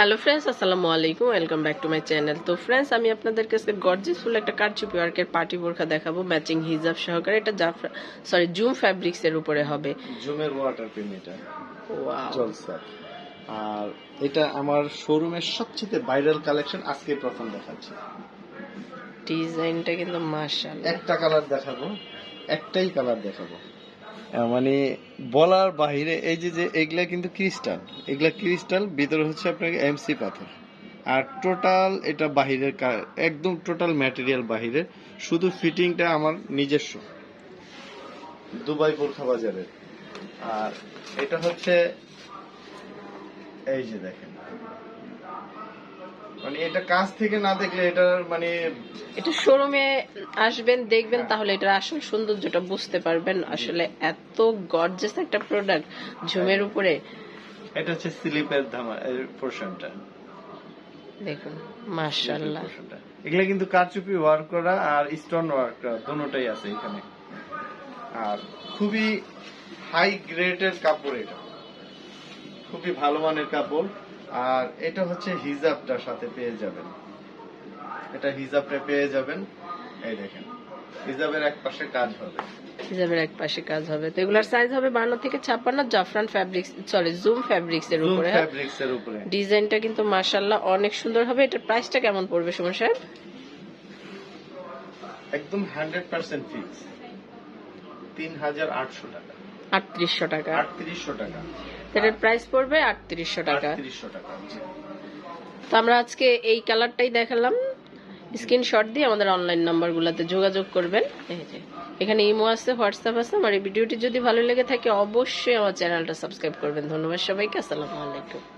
Hello friends আসসালামু আলাইকুম welcome back to my channel. তো ফ্রেন্ডস আমি আপনাদেরকে আজকে গর্জিয়াস ফুল একটা কারচুপি ওয়ার্কের পার্টি বোরখা দেখাবো ম্যাচিং হিজাব সহকারে। এটা জাফরা সরি জুম ফ্যাব্রিক্স এর উপরে হবে। জুমের ওয়াটার পিন এটা ওয়াও আর এটা আমার শোরুমের সবচেয়ে ভাইরাল কালেকশন আজকে প্রথম দেখাচ্ছি। ডিজাইনটা কিন্তু মাশাআল্লাহ। একটা কালার দেখাবো একটাই কালার দেখাবো। মানে বলার বাহিরে এই যে যে এগুলা কিন্তু ক্রিস্টাল এগুলা ক্রিস্টাল ভিতরে হচ্ছে আপনাকে এমসি পাথর। আর টোটাল এটা বাহিরের একদম টোটাল ম্যাটেরিয়াল বাহিরের। শুধু ফিটিংটা আমার নিজস্ব। দুবাই বোরখা বাজারের আর এটা হচ্ছে এই যে দেখেন। মানে এটা কাছ থেকে না দেখলে এটার মানে এটা শোরুমে আসবেন দেখবেন তাহলে এটার আসল সৌন্দর্যটা বুঝতে পারবেন আসলে এত গর্জিয়াস একটা প্রোডাক্ট ঝুমের উপরে। এটা হচ্ছে স্লিপের ধামা পোর্শনটা দেখুন মাশাআল্লাহ। এগুলা কিন্তু কারচুপি ওয়ার্ক করা আর স্টোন ওয়ার্ক করা দুটোটাই আছে এখানে। আর খুবই হাই গ্রেডের কাপড় এটা। খুবই ভালো মানের কাপড়। আর এটা হচ্ছে হিজাবটার সাথে পেয়ে যাবেন। এটা হিজাবটা পেয়ে যাবেন। এই দেখেন হিজাবের এক পাশে কাজ হবে। হিজাবের এক পাশে কাজ হবে। তো এগুলার সাইজ হবে বান্ন থেকে ছাপ্পান্ন জাফরান ফ্যাব্রিক্স সরি জুম ফ্যাব্রিক্স এর উপরে? ফ্যাব্রিক্স এর উপরে। ডিজাইনটা কিন্তু অনেক সুন্দর হবে। এটার প্রাইসটা কেমন পড়বে সুমন সাহেব? একদম হান্ড্রেড পার্সেন্ট ফিক্স তিন হাজার আটশো টাকা। আটত্রিশশো টাকা। আটত্রিশশো টাকা। তো এটার প্রাইস পড়বে আটত্রিশশো টাকা। টাকা তো আমরা আজকে এই কালারটাই দেখালাম। স্ক্রিনশট দিয়ে আমাদের অনলাইন নাম্বারগুলোতে যোগাযোগ করবেন। এই যে এখানে ইমো আছে হোয়াটসঅ্যাপ আছে। আমার এই ভিডিওটি যদি ভালো লেগে থাকে অবশ্যই আমার চ্যানেলটা সাবস্ক্রাইব করবেন। ধন্যবাদ সবাইকে আসসালামু আলাইকুম।